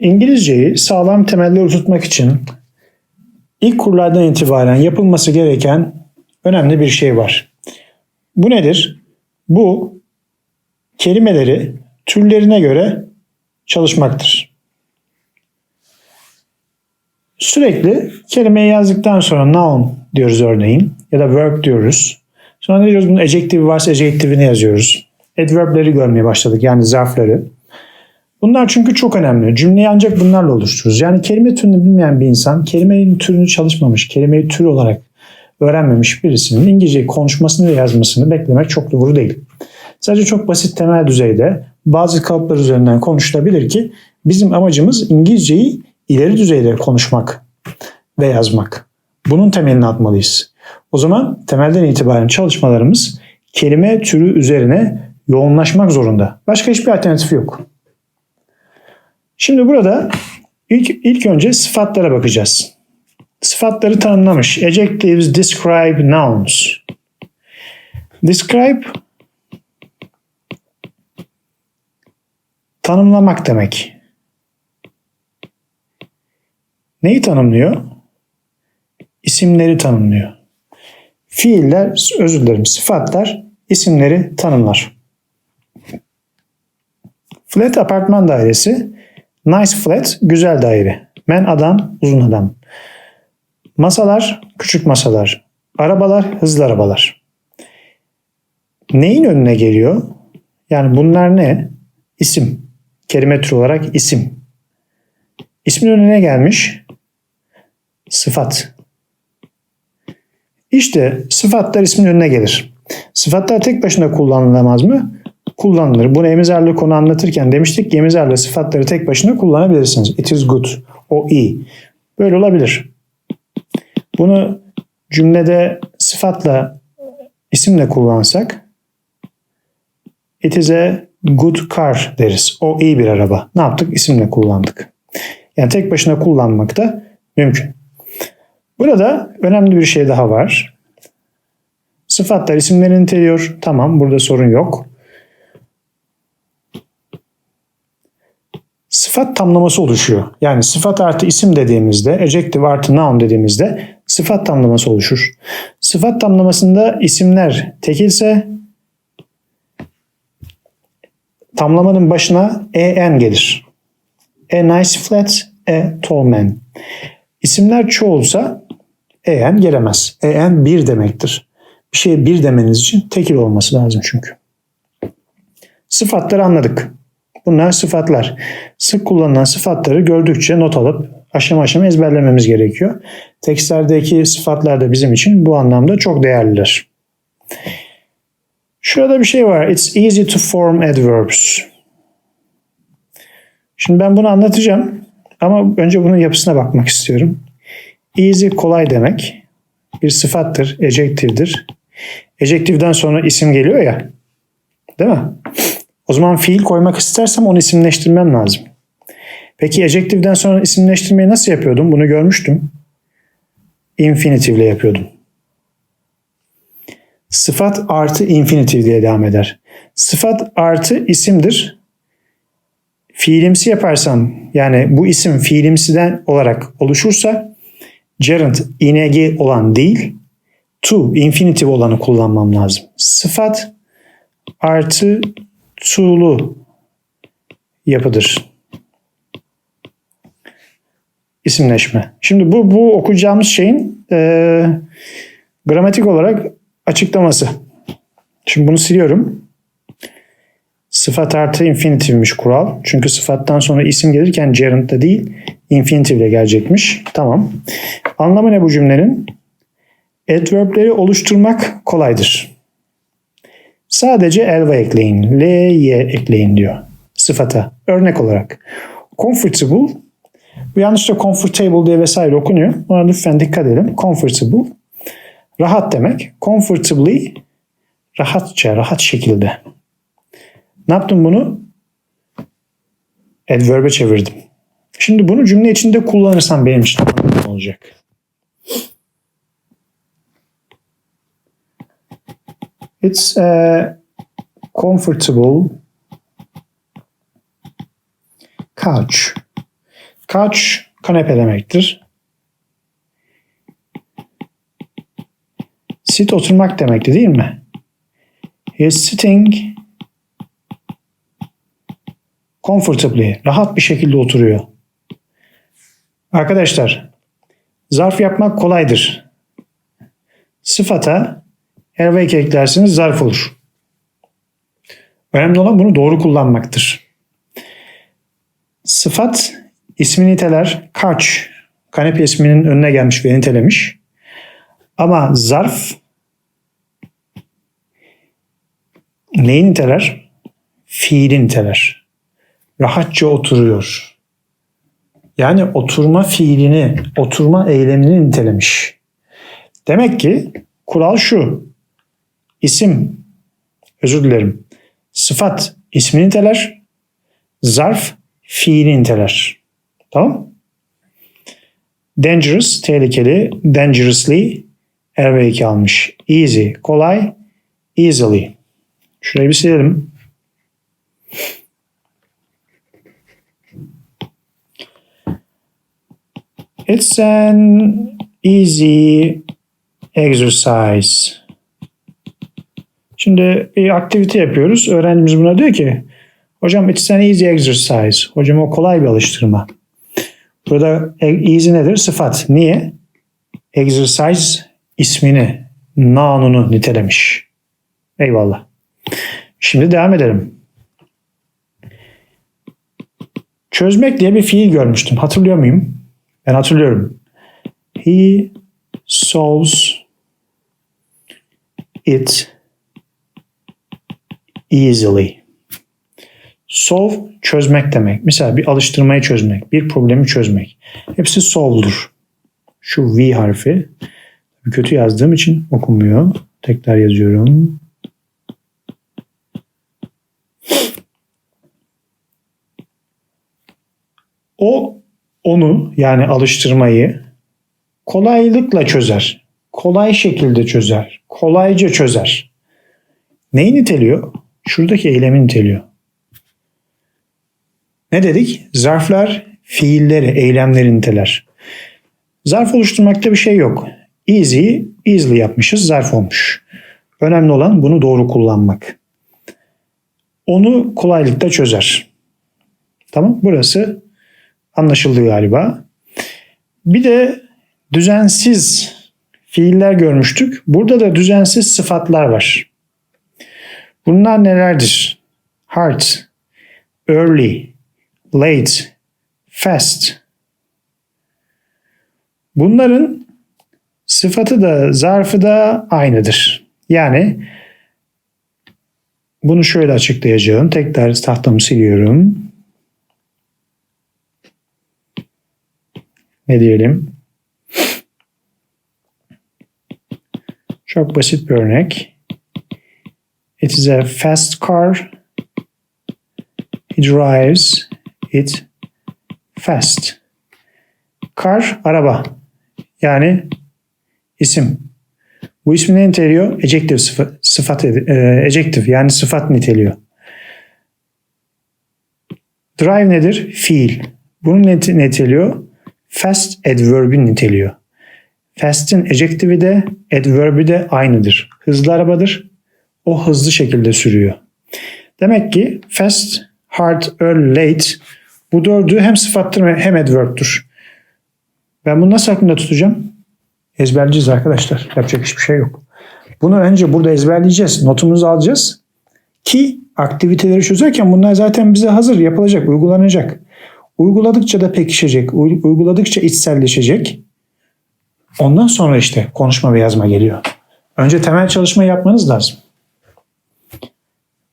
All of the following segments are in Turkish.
İngilizceyi sağlam temeller oturtmak için ilk kurlardan itibaren yapılması gereken önemli bir şey var. Bu nedir? Bu kelimeleri türlerine göre çalışmaktır. Sürekli kelimeyi yazdıktan sonra noun diyoruz örneğin ya da verb diyoruz. Sonra ne diyoruz? Bunun adjektifi varsa adjektifini yazıyoruz. Adverbleri görmeye başladık yani zarfları. Bunlar çünkü çok önemli. Cümleyi ancak bunlarla oluştururuz. Yani kelime türünü bilmeyen bir insan, kelimenin türünü çalışmamış, kelimeyi tür olarak öğrenmemiş birisinin İngilizce konuşmasını ve yazmasını beklemek çok doğru değil. Sadece çok basit temel düzeyde bazı kalıplar üzerinden konuşulabilir ki bizim amacımız İngilizceyi ileri düzeyde konuşmak ve yazmak. Bunun temelini atmalıyız. O zaman temelden itibaren çalışmalarımız kelime türü üzerine yoğunlaşmak zorunda. Başka hiçbir alternatifi yok. Şimdi burada ilk, ilk önce sıfatlara bakacağız. Sıfatları tanımlamış. Adjectives describe nouns. Describe tanımlamak demek. Neyi tanımlıyor? İsimleri tanımlıyor. Fiiller, özür dilerim, sıfatlar isimleri tanımlar. Flat apartman dairesi, nice flat, güzel daire. Men adam, uzun adam. Masalar, küçük masalar. Arabalar, hızlı arabalar. Neyin önüne geliyor? Yani bunlar ne? İsim. Kelime türü olarak isim. İsmin önüne gelmiş sıfat. İşte sıfatlar ismin önüne gelir. Sıfatlar tek başına kullanılamaz mı? Kullanılır. Bunu emizarlı konu anlatırken demiştik ki emizarlı sıfatları tek başına kullanabilirsiniz. It is good. O iyi. Böyle olabilir. Bunu cümlede sıfatla isimle kullansak it is a good car deriz. O iyi bir araba. Ne yaptık? İsimle kullandık. Yani tek başına kullanmak da mümkün. Burada önemli bir şey daha var. Sıfatlar isimlerini niteliyor. Tamam burada sorun yok. Sıfat tamlaması oluşuyor. Yani sıfat artı isim dediğimizde, adjective artı noun dediğimizde sıfat tamlaması oluşur. Sıfat tamlamasında isimler tekilse tamlamanın başına en gelir. A nice flat, a tall man. İsimler çoğulsa en gelemez. En bir demektir. Bir şeye bir demeniz için tekil olması lazım çünkü. Sıfatları anladık. Bunlar sıfatlar. Sık kullanılan sıfatları gördükçe not alıp aşama aşama ezberlememiz gerekiyor. Tekstlerdeki sıfatlar da bizim için bu anlamda çok değerliler. Şurada bir şey var. It's easy to form adverbs. Şimdi ben bunu anlatacağım ama önce bunun yapısına bakmak istiyorum. Easy kolay demek. Bir sıfattır, ejektifdir. Ejektifden sonra isim geliyor ya. Değil mi? O zaman fiil koymak istersem onu isimleştirmem lazım. Peki ejektifden sonra isimleştirmeyi nasıl yapıyordum? Bunu görmüştüm. Infinitive ile yapıyordum. Sıfat artı infinitive diye devam eder. Sıfat artı isimdir. Fiilimsi yaparsam yani bu isim fiilimsiden olarak oluşursa gerund ing olan değil to infinitive olanı kullanmam lazım. Sıfat artı to'lu yapıdır. İsimleşme. Şimdi bu bu okuyacağımız şeyin e, gramatik olarak açıklaması. Şimdi bunu siliyorum. Sıfat artı infinitifmiş kural. Çünkü sıfattan sonra isim gelirken gerund'da değil infinitive gelecekmiş. Tamam. Anlamı ne bu cümlenin? Adverbleri oluşturmak kolaydır. Sadece elva ekleyin. L, y ekleyin diyor. Sıfata. Örnek olarak. Comfortable. Bu yanlışlıkla comfortable diye vesaire okunuyor. Ona lütfen dikkat edelim. Comfortable. Rahat demek. Comfortably. Rahatça, rahat şekilde. Ne yaptım bunu? Adverb'e çevirdim. Şimdi bunu cümle içinde kullanırsam benim için olacak. It's a comfortable couch. Couch kanepe demektir. Sit oturmak demekti değil mi? He is sitting comfortably. Rahat bir şekilde oturuyor. Arkadaşlar zarf yapmak kolaydır. Sıfata eğer ve eklerseniz zarf olur. Önemli olan bunu doğru kullanmaktır. Sıfat ismi niteler couch kanepe isminin önüne gelmiş ve nitelemiş. Ama zarf neyi niteler? Fiili niteler. Rahatça oturuyor. Yani oturma fiilini, oturma eylemini nitelemiş. Demek ki kural şu. İsim, özür dilerim. Sıfat ismi niteler. Zarf fiili niteler. Tamam Dangerous, tehlikeli. Dangerously, er almış. Easy, kolay. Easily. Şurayı bir silelim. It's an easy exercise. Şimdi bir aktivite yapıyoruz. Öğrencimiz buna diyor ki hocam it's an easy exercise. Hocam o kolay bir alıştırma. Burada easy nedir? Sıfat. Niye? Exercise ismini, noun'unu nitelemiş. Eyvallah. Şimdi devam edelim. Çözmek diye bir fiil görmüştüm. Hatırlıyor muyum? Ben hatırlıyorum. He solves it easily. Solve çözmek demek. Mesela bir alıştırmayı çözmek, bir problemi çözmek. Hepsi solve'dur. Şu V harfi kötü yazdığım için okunmuyor. Tekrar yazıyorum. O onu yani alıştırmayı kolaylıkla çözer. Kolay şekilde çözer. Kolayca çözer. Neyi niteliyor? Şuradaki eylemi niteliyor. Ne dedik? Zarflar fiilleri, eylemleri niteler. Zarf oluşturmakta bir şey yok. Easy, easily yapmışız, zarf olmuş. Önemli olan bunu doğru kullanmak. Onu kolaylıkla çözer. Tamam, burası anlaşıldı galiba. Bir de düzensiz fiiller görmüştük. Burada da düzensiz sıfatlar var. Bunlar nelerdir? Hard, early, late, fast. Bunların sıfatı da zarfı da aynıdır. Yani bunu şöyle açıklayacağım. Tekrar tahtamı siliyorum. Ne diyelim? Çok basit bir örnek. It is a fast car. He drives it fast. Car, araba. Yani isim. Bu ismi ne niteliyor? Adjective sıfat, sıfat e, adjective yani sıfat niteliyor. Drive nedir? Fiil. Bunu net, niteliyor? Fast adverb'in niteliyor. Fast'in adjective'i de adverb'i de aynıdır. Hızlı arabadır. O hızlı şekilde sürüyor. Demek ki fast, hard, early, late bu dördü hem sıfattır hem adverb'tür. Ben bunu nasıl aklımda tutacağım? Ezberleyeceğiz arkadaşlar. Yapacak hiçbir şey yok. Bunu önce burada ezberleyeceğiz. Notumuzu alacağız. Ki aktiviteleri çözerken bunlar zaten bize hazır yapılacak, uygulanacak. Uyguladıkça da pekişecek, uyguladıkça içselleşecek. Ondan sonra işte konuşma ve yazma geliyor. Önce temel çalışma yapmanız lazım.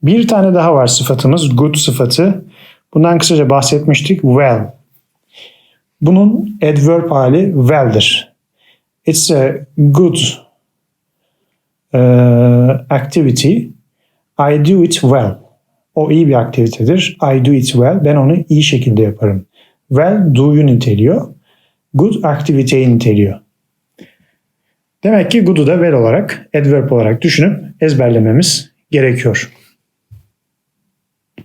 Bir tane daha var sıfatımız good sıfatı. Bundan kısaca bahsetmiştik. Well. Bunun adverb hali well'dir. It's a good uh, activity. I do it well. O iyi bir aktivitedir. I do it well. Ben onu iyi şekilde yaparım. Well do'yu niteliyor. Good aktiviteyi niteliyor. Demek ki good'u da well olarak, adverb olarak düşünüp ezberlememiz gerekiyor.